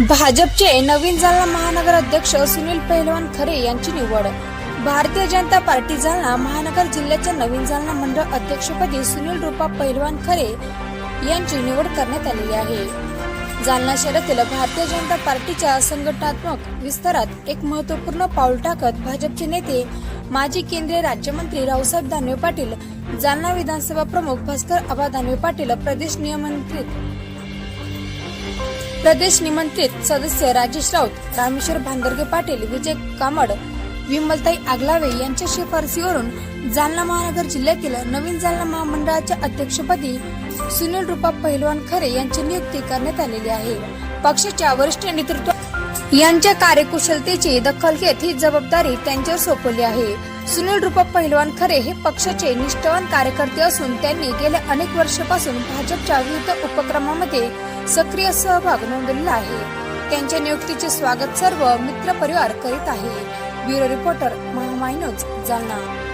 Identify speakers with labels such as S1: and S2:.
S1: भाजपचे नवीन जालना महानगर अध्यक्ष सुनील पहिलवान खरे यांची निवड. भारतीय जनता पार्टी जालना महानगर जिल्ह्याच्या नवीन जालना मंडळ अध्यक्षपदी सुनील रूपा पहिलवान खरे यांची निवड करण्यात आलेली आहे. जालना शहरातील भारतीय जनता पार्टीच्या संघटनात्मक विस्तारात एक महत्त्वपूर्ण पाऊल टाकत भाजपचे नेते माजी केंद्रीय राज्यमंत्री रावसाहेब दानवे पाटील जालना विधानसभा प्रमुख भास्कर आबा दानवे पाटील प्रदेश नियमंत्रित प्रदेश निमंत्रित सदस्य राजेश राऊत रामेश्वर भांदरगे पाटील विजय कामड विमलताई आगलावे यांच्या शिफारसीवरून जालना महानगर जिल्ह्यातील नवीन जालना महामंडळाच्या अध्यक्षपदी सुनील रूपा पहिलवान खरे यांची नियुक्ती करण्यात आलेली आहे. पक्षाच्या वरिष्ठ नेतृत्व यांच्या कार्यकुशलतेची दखल घेत ही जबाबदारी त्यांच्यावर सोपवली आहे. सुनील रूपा पहिलवान खरे हे पक्षाचे निष्ठावान कार्यकर्ते असून त्यांनी गेल्या अनेक वर्षापासून भाजपच्या विविध उपक्रमामध्ये सक्रिय सहभाग नोंदवलेला आहे. त्यांच्या नियुक्तीचे स्वागत सर्व मित्र परिवार करीत आहे. ब्युरो रिपोर्टर महामायनोज जालना.